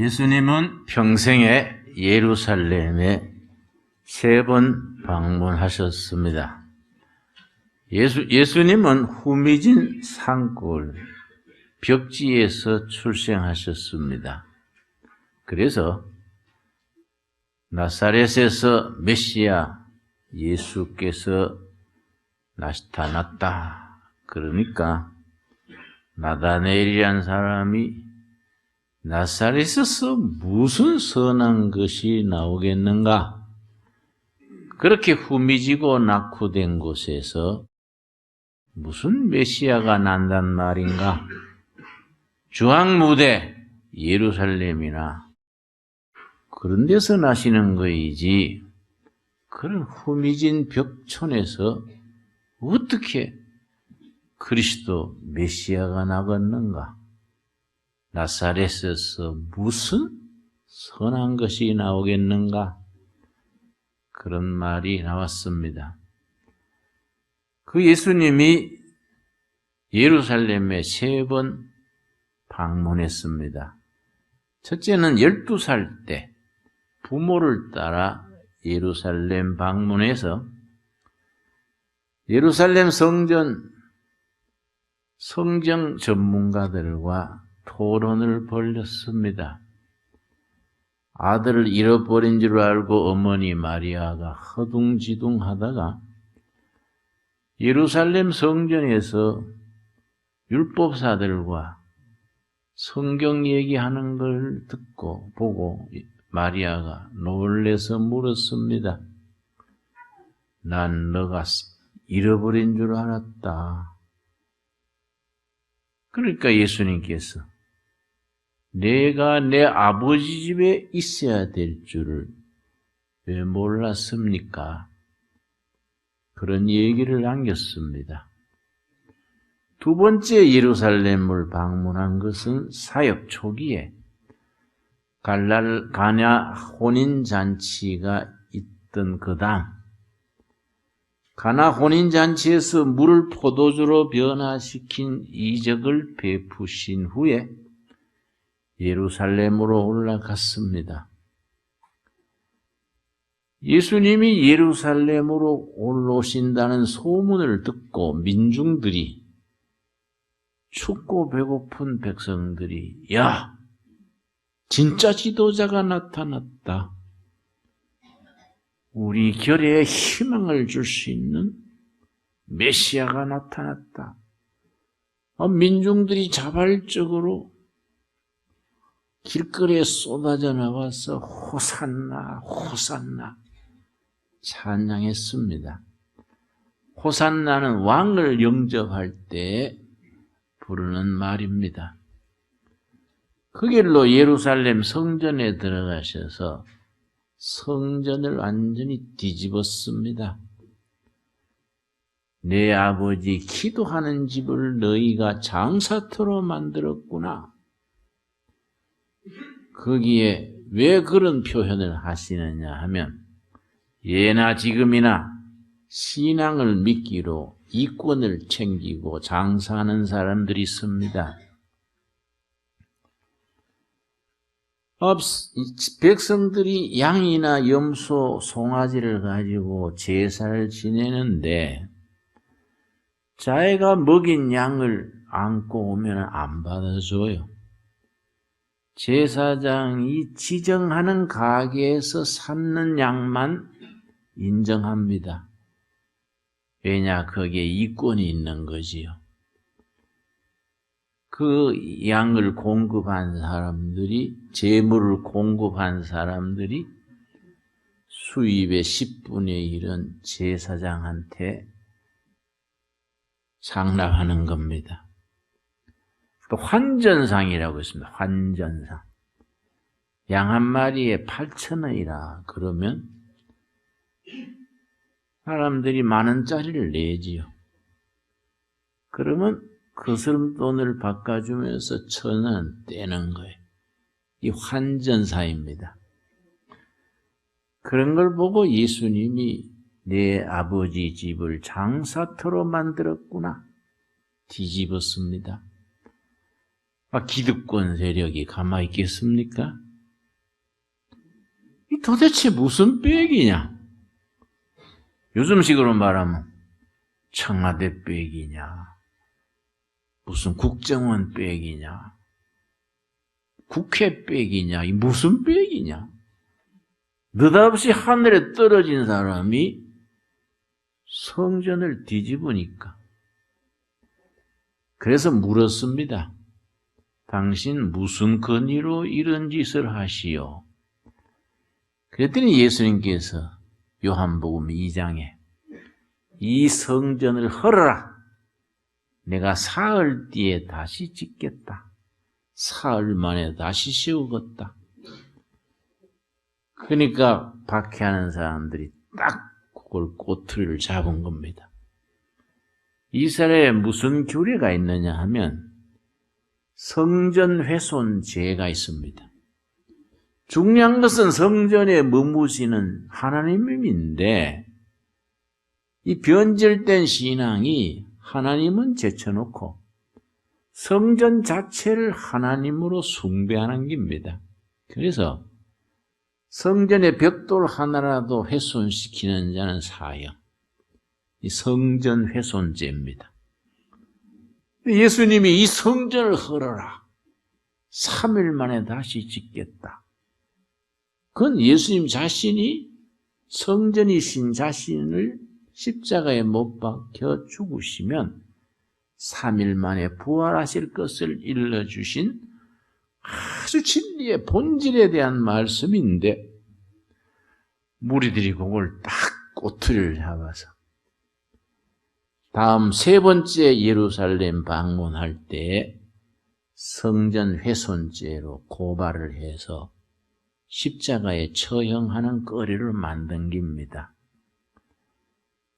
예수님은 평생에 예루살렘에 세 번 방문하셨습니다. 예수, 예수님은 후미진 산골 벽지에서 출생하셨습니다. 그래서 나사렛에서 메시아 예수께서 나타났다. 그러니까 나다네일이란 사람이 나사렛에서 무슨 선한 것이 나오겠는가? 그렇게 후미지고 낙후된 곳에서 무슨 메시아가 난단 말인가? 주황무대 예루살렘이나 그런 데서 나시는 거이지 그런 후미진 벽촌에서 어떻게 그리스도 메시아가 나겠는가? 나사렛에서 무슨 선한 것이 나오겠는가? 그런 말이 나왔습니다. 그 예수님이 예루살렘에 세 번 방문했습니다. 첫째는 12살 때 부모를 따라 예루살렘 방문해서 예루살렘 성전 성경 전문가들과 토론을 벌였습니다. 아들을 잃어버린 줄 알고 어머니 마리아가 허둥지둥 하다가 예루살렘 성전에서 율법사들과 성경 얘기하는 걸 듣고 보고 마리아가 놀래서 물었습니다. 난 너가 잃어버린 줄 알았다. 그러니까 예수님께서 내가 내 아버지 집에 있어야 될 줄을 왜 몰랐습니까? 그런 얘기를 남겼습니다. 두 번째 예루살렘을 방문한 것은 사역 초기에 갈랄 가냐 혼인 잔치가 있던 그 다음 가나 혼인 잔치에서 물을 포도주로 변화시킨 이적을 베푸신 후에 예루살렘으로 올라갔습니다. 예수님이 예루살렘으로 올라오신다는 소문을 듣고 민중들이 춥고 배고픈 백성들이 야 진짜 지도자가 나타났다. 우리 결에 희망을 줄 수 있는 메시아가 나타났다. 어, 민중들이 자발적으로 길거리에 쏟아져 나와서 호산나, 호산나 찬양했습니다. 호산나는 왕을 영접할 때 부르는 말입니다. 그 길로 예루살렘 성전에 들어가셔서 성전을 완전히 뒤집었습니다. 내 아버지 기도하는 집을 너희가 장사터로 만들었구나. 거기에 왜 그런 표현을 하시느냐 하면 예나 지금이나 신앙을 믿기로 이권을 챙기고 장사하는 사람들이 있습니다. 백성들이 양이나 염소, 송아지를 가지고 제사를 지내는데 자기가 먹인 양을 안고 오면 안 받아줘요. 제사장이 지정하는 가게에서 샀는 양만 인정합니다. 왜냐, 거기에 이권이 있는 거지요. 그 양을 공급한 사람들이, 재물을 공급한 사람들이 수입의 10분의 1은 제사장한테 상납하는 겁니다. 또 환전상이라고 있습니다. 환전상. 양 한 마리에 8천원이라 그러면 사람들이 만 원짜리를 내지요. 그러면 그 사람 돈을 바꿔주면서 천 원 떼는 거예요. 이 환전사입니다. 그런 걸 보고 예수님이 내 아버지 집을 장사터로 만들었구나. 뒤집었습니다. 아, 기득권 세력이 가만히 있겠습니까? 이 도대체 무슨 빽이냐? 요즘식으로 말하면 청와대 빽이냐? 무슨 국정원 빽이냐? 국회 빽이냐? 이 무슨 빽이냐? 느닷없이 하늘에 떨어진 사람이 성전을 뒤집으니까. 그래서 물었습니다. 당신 무슨 근의로 이런 짓을 하시오? 그랬더니 예수님께서 요한복음 2장에 이 성전을 헐어라. 내가 사흘 뒤에 다시 짓겠다. 사흘 만에 다시 세우겠다. 그러니까 박해하는 사람들이 딱 그걸 꼬투리를 잡은 겁니다. 이스라엘에 무슨 규례가 있느냐 하면 성전 훼손죄가 있습니다. 중요한 것은 성전에 머무시는 하나님인데 이 변질된 신앙이 하나님은 제쳐놓고 성전 자체를 하나님으로 숭배하는 겁니다. 그래서 성전의 벽돌 하나라도 훼손시키는 자는 사형. 이 성전 훼손죄입니다. 예수님이 이 성전을 헐어라. 3일 만에 다시 짓겠다. 그건 예수님 자신이 성전이신 자신을 십자가에 못 박혀 죽으시면 3일 만에 부활하실 것을 일러주신 아주 진리의 본질에 대한 말씀인데 무리들이 그걸 딱 꼬투리를 잡아서 다음 세 번째 예루살렘 방문할 때 성전 훼손죄로 고발을 해서 십자가에 처형하는 거리를 만든 겁니다.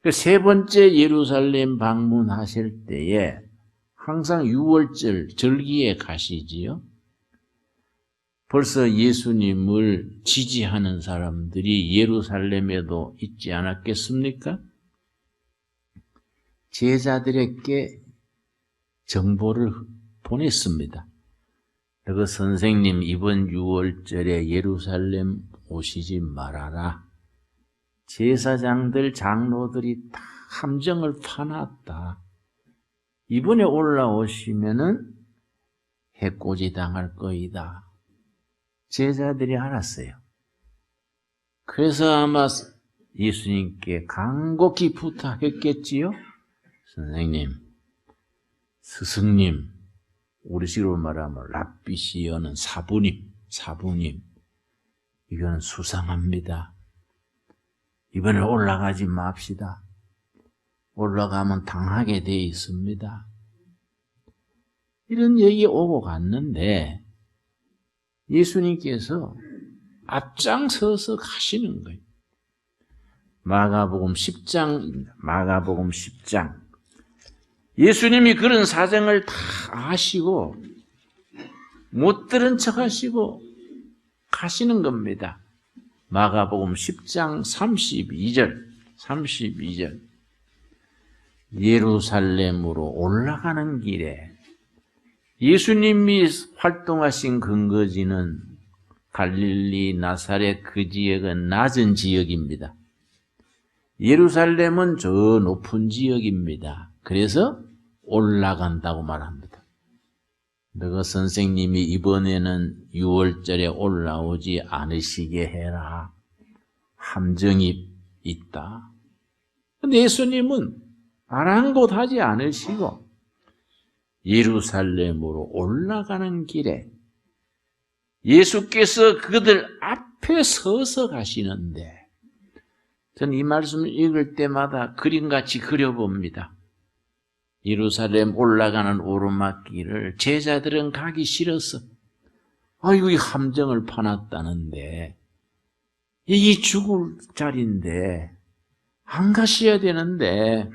그세 번째 예루살렘 방문하실 때에 항상 6월절 절기에 가시지요. 벌써 예수님을 지지하는 사람들이 예루살렘에도 있지 않았겠습니까? 제자들에게 정보를 보냈습니다. 그 선생님 이번 6월절에 예루살렘 오시지 말아라. 제사장들 장로들이 다 함정을 파놨다. 이번에 올라오시면은 해코지 당할 거이다. 제자들이 알았어요. 그래서 아마 예수님께 간곡히 부탁했겠지요? 선생님, 스승님, 우리식으로 말하면 랍비시여는 사부님, 사부님, 이건 수상합니다. 이번에 올라가지 맙시다. 올라가면 당하게 돼 있습니다. 이런 얘기 오고 갔는데 예수님께서 앞장서서 가시는 거예요. 마가복음 10장, 마가복음 10장. 예수님이 그런 사정을 다 아시고 못 들은 척 하시고 가시는 겁니다. 마가복음 10장 32절, 32절. 예루살렘으로 올라가는 길에 예수님이 활동하신 근거지는 갈릴리, 나사렛 그 지역은 낮은 지역입니다. 예루살렘은 저 높은 지역입니다. 그래서 올라간다고 말합니다. 너가 선생님이 이번에는 6월절에 올라오지 않으시게 해라. 함정이 있다. 근데 예수님은 아랑곳하지 않으시고 예루살렘으로 올라가는 길에 예수께서 그들 앞에 서서 가시는데 저는 이 말씀을 읽을 때마다 그림같이 그려봅니다. 예루살렘 올라가는 오르막길을 제자들은 가기 싫어서 아이고 이 함정을 파놨다는데 이 죽을 자리인데 안 가셔야 되는데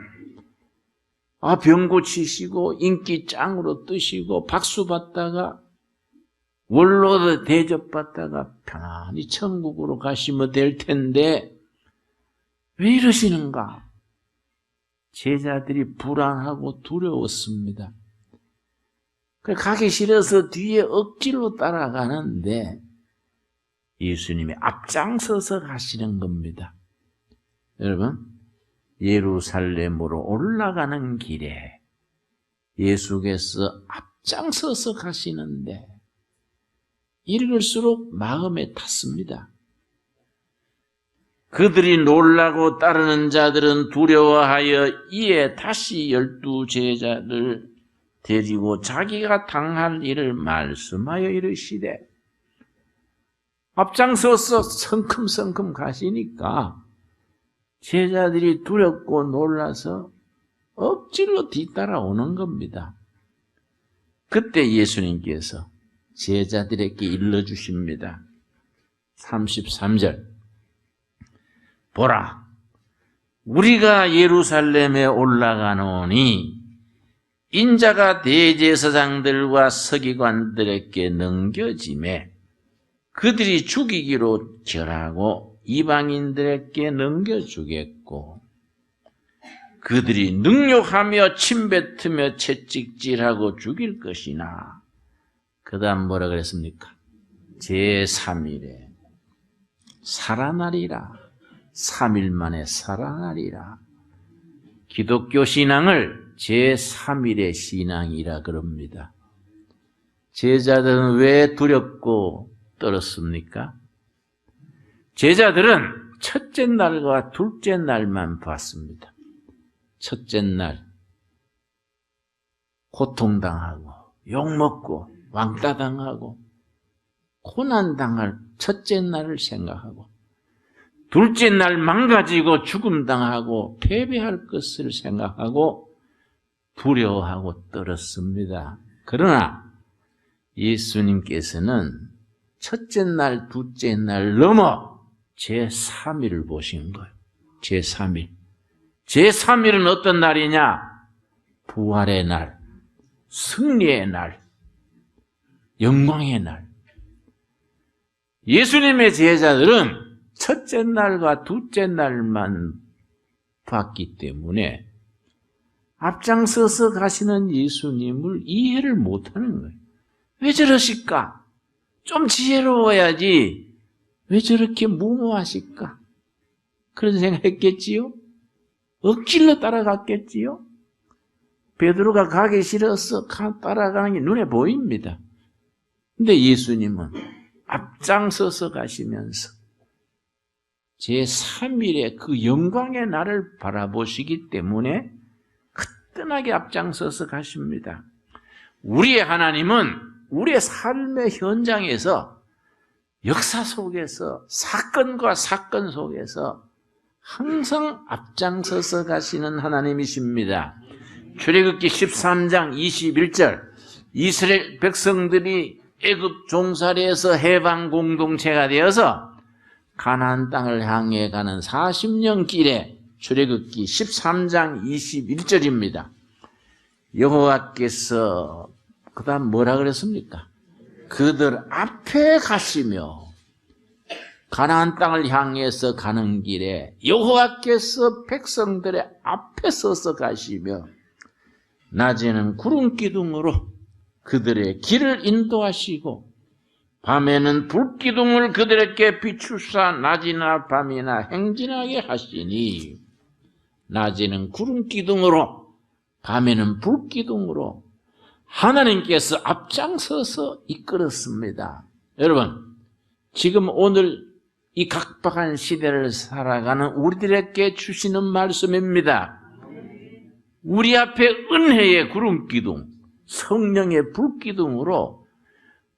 아, 병 고치시고 인기 짱으로 뜨시고 박수 받다가 원로도 대접받다가 편안히 천국으로 가시면 될 텐데 왜 이러시는가? 제자들이 불안하고 두려웠습니다. 가기 싫어서 뒤에 억지로 따라가는데 예수님이 앞장서서 가시는 겁니다. 여러분, 예루살렘으로 올라가는 길에 예수께서 앞장서서 가시는데 읽을수록 마음에 탔습니다. 그들이 놀라고 따르는 자들은 두려워하여 이에 다시 열두 제자들 데리고 자기가 당할 일을 말씀하여 이르시되 앞장서서 성큼성큼 가시니까 제자들이 두렵고 놀라서 억지로 뒤따라오는 겁니다. 그때 예수님께서 제자들에게 일러주십니다. 33절 보라 우리가 예루살렘에 올라가노니 인자가 대제사장들과 서기관들에게 넘겨짐에 그들이 죽이기로 결하고 이방인들에게 넘겨주겠고 그들이 능욕하며 침뱉으며 채찍질하고 죽일 것이나 그 다음 뭐라 그랬습니까? 제3일에 살아나리라 3일 만에 살아나리라 기독교 신앙을 제3일의 신앙이라 그럽니다. 제자들은 왜 두렵고 떨었습니까? 제자들은 첫째 날과 둘째 날만 봤습니다. 첫째 날 고통당하고 욕먹고 왕따당하고 고난당할 첫째 날을 생각하고 둘째 날 망가지고 죽음당하고 패배할 것을 생각하고 두려워하고 떨었습니다. 그러나 예수님께서는 첫째 날, 둘째 날 넘어 제3일을 보신 거예요. 제3일. 제3일은 어떤 날이냐? 부활의 날, 승리의 날, 영광의 날. 예수님의 제자들은 첫째 날과 둘째 날만 봤기 때문에 앞장서서 가시는 예수님을 이해를 못하는 거예요. 왜 저러실까? 좀 지혜로워야지. 왜 저렇게 무모하실까? 그런 생각했겠지요? 억질로 따라갔겠지요? 베드로가 가기 싫어서 따라가는 게 눈에 보입니다. 근데 예수님은 앞장서서 가시면서 제3일의 그 영광의 날을 바라보시기 때문에 화끈하게 앞장서서 가십니다. 우리의 하나님은 우리의 삶의 현장에서 역사 속에서 사건과 사건 속에서 항상 앞장서서 가시는 하나님이십니다. 출애굽기 13장 21절 이스라엘 백성들이 애굽 종살이에서 해방 공동체가 되어서 가나안 땅을 향해 가는 40년 길에 출애굽기 13장 21절입니다. 여호와께서 그다음 뭐라 그랬습니까? 그들 앞에 가시며 가나안 땅을 향해서 가는 길에 여호와께서 백성들의 앞에 서서 가시며 낮에는 구름 기둥으로 그들의 길을 인도하시고 밤에는 불기둥을 그들에게 비추사 낮이나 밤이나 행진하게 하시니 낮에는 구름 기둥으로 밤에는 불 기둥으로 하나님께서 앞장서서 이끌었습니다. 여러분, 지금 오늘 이 각박한 시대를 살아가는 우리들에게 주시는 말씀입니다. 우리 앞에 은혜의 구름 기둥, 성령의 불 기둥으로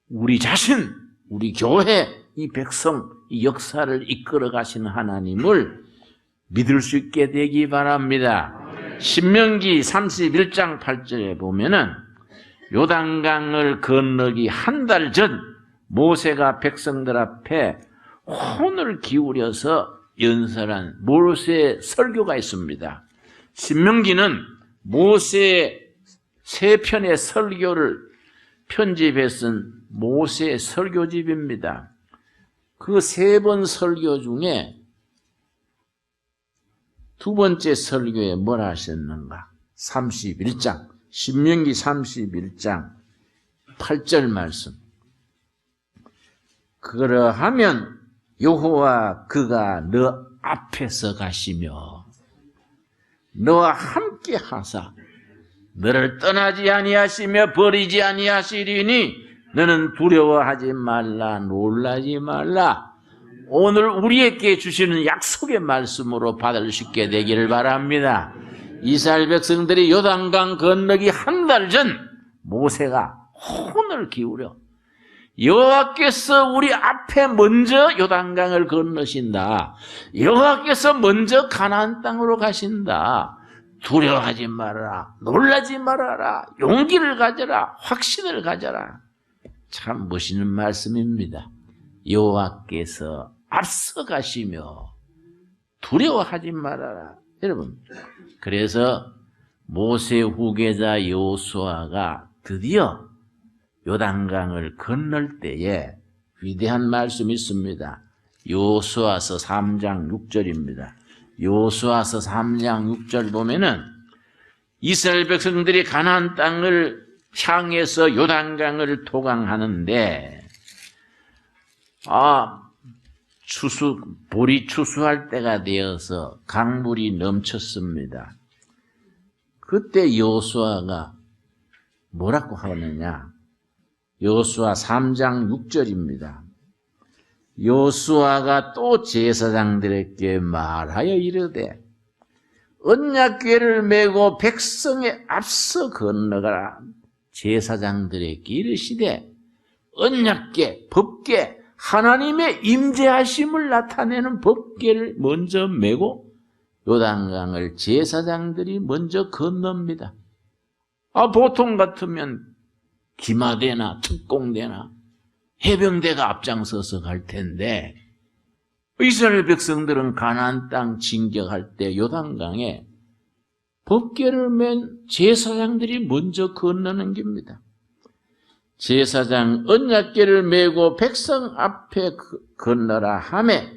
우리 자신, 우리 교회, 이 백성, 이 역사를 이끌어 가시는 하나님을 믿을 수 있게 되기 바랍니다. 신명기 31장 8절에 보면은 요단강을 건너기 한 달 전 모세가 백성들 앞에 혼을 기울여서 연설한 모세의 설교가 있습니다. 신명기는 모세의 세 편의 설교를 편집해 쓴 모세의 설교집입니다. 그 세 번 설교 중에 두 번째 설교에 뭘 하셨는가? 31장, 신명기 31장 8절 말씀. 그러하면 여호와 그가 너 앞에서 가시며 너와 함께 하사 너를 떠나지 아니하시며 버리지 아니하시리니 너는 두려워하지 말라 놀라지 말라 오늘 우리에게 주시는 약속의 말씀으로 받을 수 있게 되기를 바랍니다. 이스라엘 백성들이 요단강 건너기 한 달 전 모세가 혼을 기울여 여호와께서 우리 앞에 먼저 요단강을 건너신다. 여호와께서 먼저 가나안 땅으로 가신다. 두려워하지 말아라. 놀라지 말아라. 용기를 가져라. 확신을 가져라. 참 멋있는 말씀입니다. 여호와께서 앞서 가시며 두려워하지 말아라. 여러분, 그래서 모세 후계자 여호수아가 드디어 요단강을 건널 때에 위대한 말씀이 있습니다. 여호수아서 3장 6절입니다. 여호수아서 3장 6절 보면은 이스라엘 백성들이 가나안 땅을 향해서 요단강을 토강하는데 아 추수 보리 추수할 때가 되어서 강물이 넘쳤습니다. 그때 여호수아가 뭐라고 하느냐? 여호수아 3장 6절입니다. 여호수아가 또 제사장들에게 말하여 이르되 언약궤를 메고 백성의 앞서 건너가라 제사장들에게 이르시되 언약궤 법궤 하나님의 임재하심을 나타내는 법궤를 먼저 메고 요단강을 제사장들이 먼저 건넙니다. 아 보통 같으면 기마대나 특공대나 해병대가 앞장서서 갈 텐데 이스라엘 백성들은 가나안 땅 진격할 때 요단강에 법궤를 맨 제사장들이 먼저 건너는 겁니다. 제사장 언약궤를 메고 백성 앞에 건너라 하매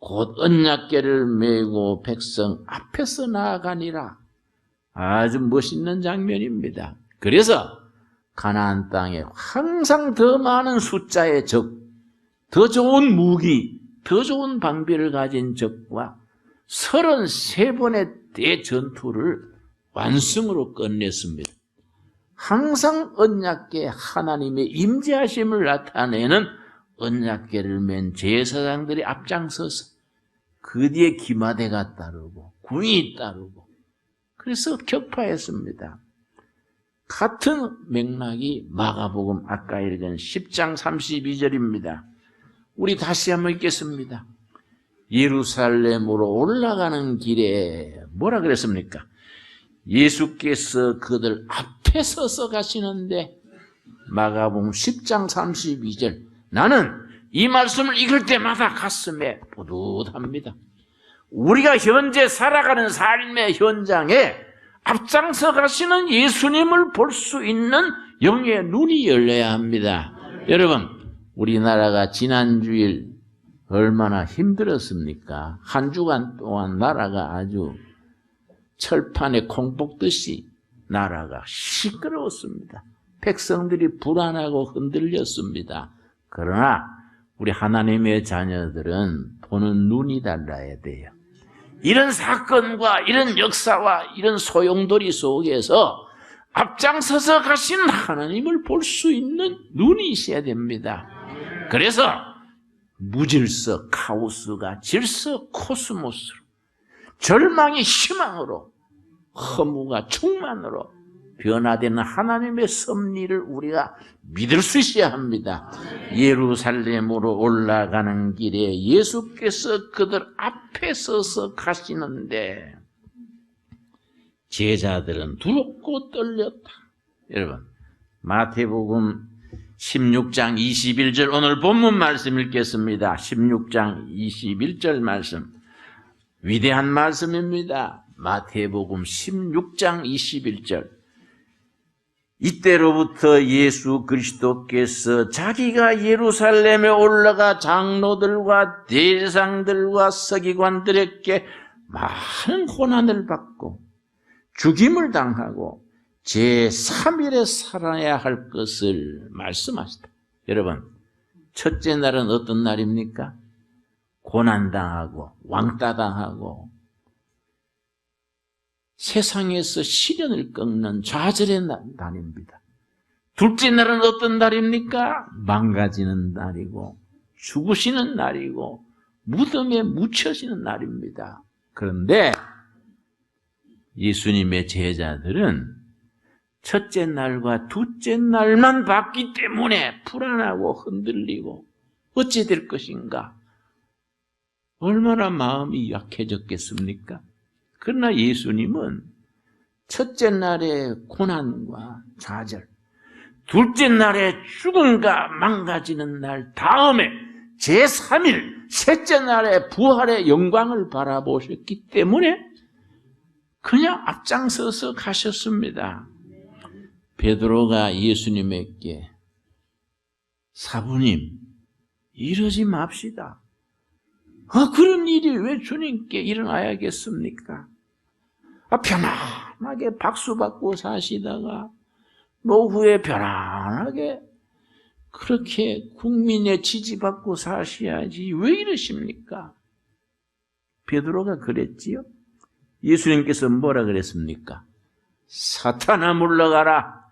곧 언약궤를 메고 백성 앞에서 나아가니라. 아주 멋있는 장면입니다. 그래서 가나안 땅에 항상 더 많은 숫자의 적, 더 좋은 무기, 더 좋은 방비를 가진 적과 33번의 대전투를 완승으로 끝냈습니다. 항상 언약계 하나님의 임재하심을 나타내는 언약계를 맨 제사장들이 앞장서서 그 뒤에 기마대가 따르고 군이 따르고 그래서 격파했습니다. 같은 맥락이 마가복음 아까 읽은 10장 32절입니다. 우리 다시 한번 읽겠습니다. 예루살렘으로 올라가는 길에 뭐라 그랬습니까? 예수께서 그들 앞에 서서 가시는데 마가복음 10장 32절 나는 이 말씀을 읽을 때마다 가슴에 뿌듯합니다. 우리가 현재 살아가는 삶의 현장에 앞장서 가시는 예수님을 볼 수 있는 영의 눈이 열려야 합니다. 여러분, 우리나라가 지난주일 얼마나 힘들었습니까? 한 주간 동안 나라가 아주 철판에 콩 뽑듯이 나라가 시끄러웠습니다. 백성들이 불안하고 흔들렸습니다. 그러나 우리 하나님의 자녀들은 보는 눈이 달라야 돼요. 이런 사건과 이런 역사와 이런 소용돌이 속에서 앞장서서 가신 하나님을 볼 수 있는 눈이 있어야 됩니다. 그래서 무질서, 카오스가 질서, 코스모스로 절망이 희망으로 허무가 충만으로 변화되는 하나님의 섭리를 우리가 믿을 수 있어야 합니다. 예루살렘으로 올라가는 길에 예수께서 그들 앞에 서서 가시는데 제자들은 두렵고 떨렸다. 여러분, 마태복음 16장 21절 오늘 본문 말씀 읽겠습니다. 16장 21절 말씀. 위대한 말씀입니다. 마태복음 16장 21절. 이때로부터 예수 그리스도께서 자기가 예루살렘에 올라가 장로들과 대상들과 서기관들에게 많은 고난을 받고 죽임을 당하고 제3일에 살아야 할 것을 말씀하시다. 여러분, 첫째 날은 어떤 날입니까? 고난당하고 왕따당하고 세상에서 시련을 꺾는 좌절의 날- 날입니다. 둘째 날은 어떤 날입니까? 망가지는 날이고 죽으시는 날이고 무덤에 묻혀지는 날입니다. 그런데 예수님의 제자들은 첫째 날과 둘째 날만 봤기 때문에 불안하고 흔들리고 어찌 될 것인가? 얼마나 마음이 약해졌겠습니까? 그러나 예수님은 첫째 날의 고난과 좌절, 둘째 날의 죽음과 망가지는 날 다음에 제3일, 셋째 날의 부활의 영광을 바라보셨기 때문에 그냥 앞장서서 가셨습니다. 베드로가 예수님에게 사부님 이러지 맙시다. 아, 그런 일이 왜 주님께 일어나야겠습니까? 아, 편안하게 박수 받고 사시다가 노후에 편안하게 그렇게 국민의 지지받고 사셔야지 왜 이러십니까? 베드로가 그랬지요. 예수님께서 뭐라 그랬습니까? 사탄아 물러가라.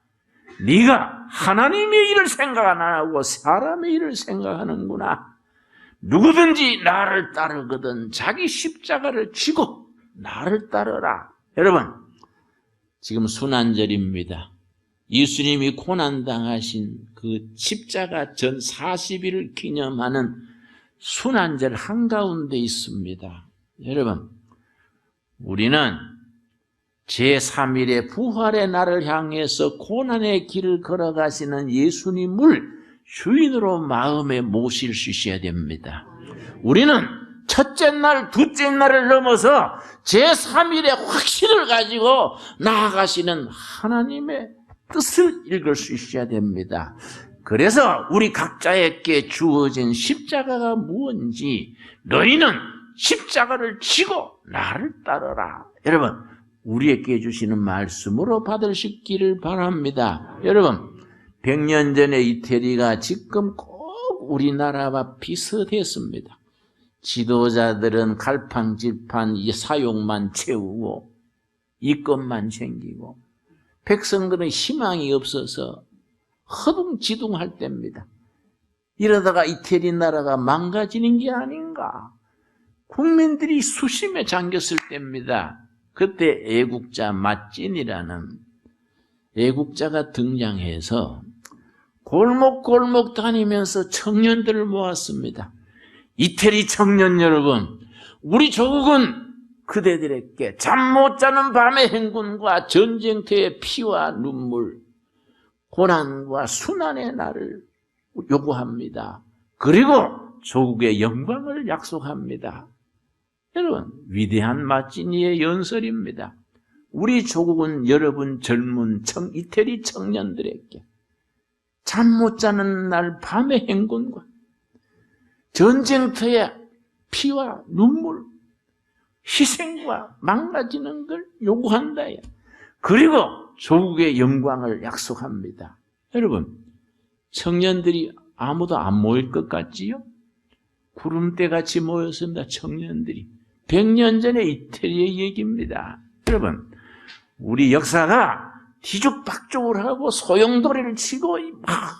네가 하나님의 일을 생각 안 하고 사람의 일을 생각하는구나. 누구든지 나를 따르거든 자기 십자가를 지고 나를 따르라. 여러분, 지금 순환절입니다. 예수님이 고난당하신 그 십자가 전 40일을 기념하는 순환절 한가운데 있습니다. 여러분, 우리는 제3일의 부활의 날을 향해서 고난의 길을 걸어가시는 예수님을 주인으로 마음에 모실 수 있어야 됩니다. 우리는 첫째 날, 둘째 날을 넘어서 제3일의 확신을 가지고 나아가시는 하나님의 뜻을 읽을 수 있어야 됩니다. 그래서 우리 각자에게 주어진 십자가가 무엇인지 너희는 십자가를 지고 나를 따르라. 여러분, 우리에게 주시는 말씀으로 받으시기를 바랍니다. 여러분, 100년 전에 이태리가 지금 꼭 우리나라와 비슷했습니다. 지도자들은 갈팡질팡 이 사용만 채우고 이것만 챙기고 백성들은 희망이 없어서 허둥지둥할 때입니다. 이러다가 이태리 나라가 망가지는 게 아닌가. 국민들이 수심에 잠겼을 때입니다. 그때 애국자 맛진이라는 애국자가 등장해서 골목골목 다니면서 청년들을 모았습니다. 이태리 청년 여러분, 우리 조국은 그대들에게 잠 못 자는 밤의 행군과 전쟁터의 피와 눈물, 고난과 순환의 날을 요구합니다. 그리고 조국의 영광을 약속합니다. 여러분, 위대한 마찌니의 연설입니다. 우리 조국은 여러분 젊은 청, 이태리 청년들에게 잠 못 자는 날 밤의 행군과 전쟁터의 피와 눈물, 희생과 망가지는 걸 요구한다. 그리고 조국의 영광을 약속합니다. 여러분, 청년들이 아무도 안 모일 것 같지요? 구름대 같이 모였습니다. 청년들이. 100년 전에 이태리의 얘기입니다. 여러분, 우리 역사가 뒤죽박죽을 하고 소용돌이를 치고 막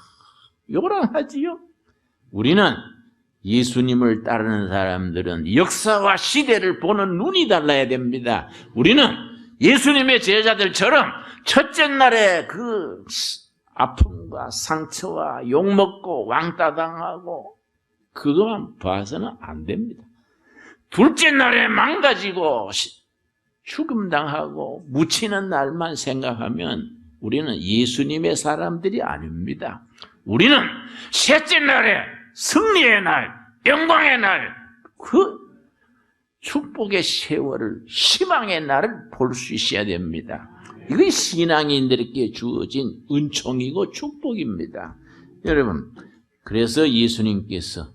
요란하지요? 우리는 예수님을 따르는 사람들은 역사와 시대를 보는 눈이 달라야 됩니다. 우리는 예수님의 제자들처럼 첫째 날에 그 아픔과 상처와 욕먹고 왕따당하고 그것만 봐서는 안 됩니다. 둘째 날에 망가지고 죽음당하고 묻히는 날만 생각하면 우리는 예수님의 사람들이 아닙니다. 우리는 셋째 날에 승리의 날, 영광의 날, 그 축복의 세월을, 희망의 날을 볼 수 있어야 됩니다. 이게 신앙인들에게 주어진 은총이고 축복입니다. 여러분, 그래서 예수님께서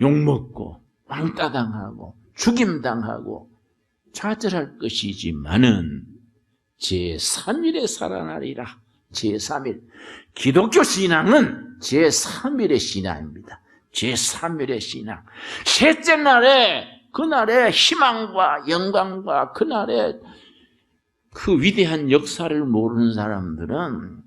욕먹고, 왕따당하고, 죽임당하고, 좌절할 것이지만은, 제3일에 살아나리라 제3일. 기독교 신앙은 제3일의 신앙입니다. 제3일의 신앙. 셋째 날에, 그날의 희망과 영광과 그날의 그 위대한 역사를 모르는 사람들은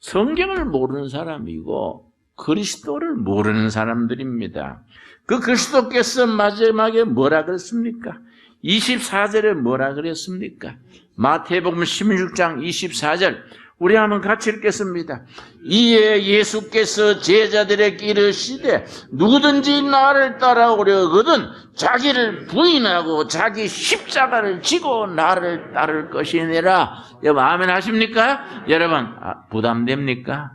성경을 모르는 사람이고 그리스도를 모르는 사람들입니다. 그 그리스도께서 마지막에 뭐라 그랬습니까? 24절에 뭐라 그랬습니까? 마태복음 16장 24절 우리 한번 같이 읽겠습니다. 이에 예수께서 제자들에게 이르시되 누구든지 나를 따라오려거든 자기를 부인하고 자기 십자가를 지고 나를 따를 것이니라. 여러분 아멘 하십니까? 여러분 아, 부담됩니까?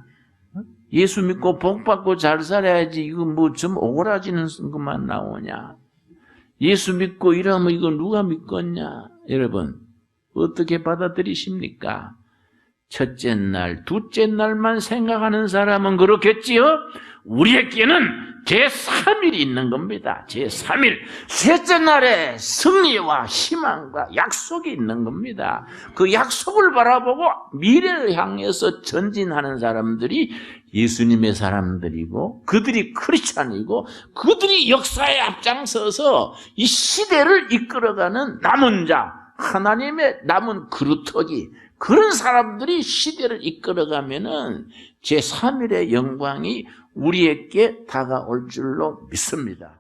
예수 믿고 복 받고 잘 살아야지 이거 뭐 좀 오그라지는 것만 나오냐? 예수 믿고 이러면 이거 누가 믿겠냐? 여러분 어떻게 받아들이십니까? 첫째 날, 둘째 날만 생각하는 사람은 그렇겠지요? 우리에게는 제3일이 있는 겁니다. 제3일. 셋째 날에 승리와 희망과 약속이 있는 겁니다. 그 약속을 바라보고 미래를 향해서 전진하는 사람들이 예수님의 사람들이고, 그들이 크리스찬이고, 그들이 역사에 앞장서서 이 시대를 이끌어가는 남은 자, 하나님의 남은 그루터기, 그런 사람들이 시대를 이끌어가면은 제3일의 영광이 우리에게 다가올 줄로 믿습니다.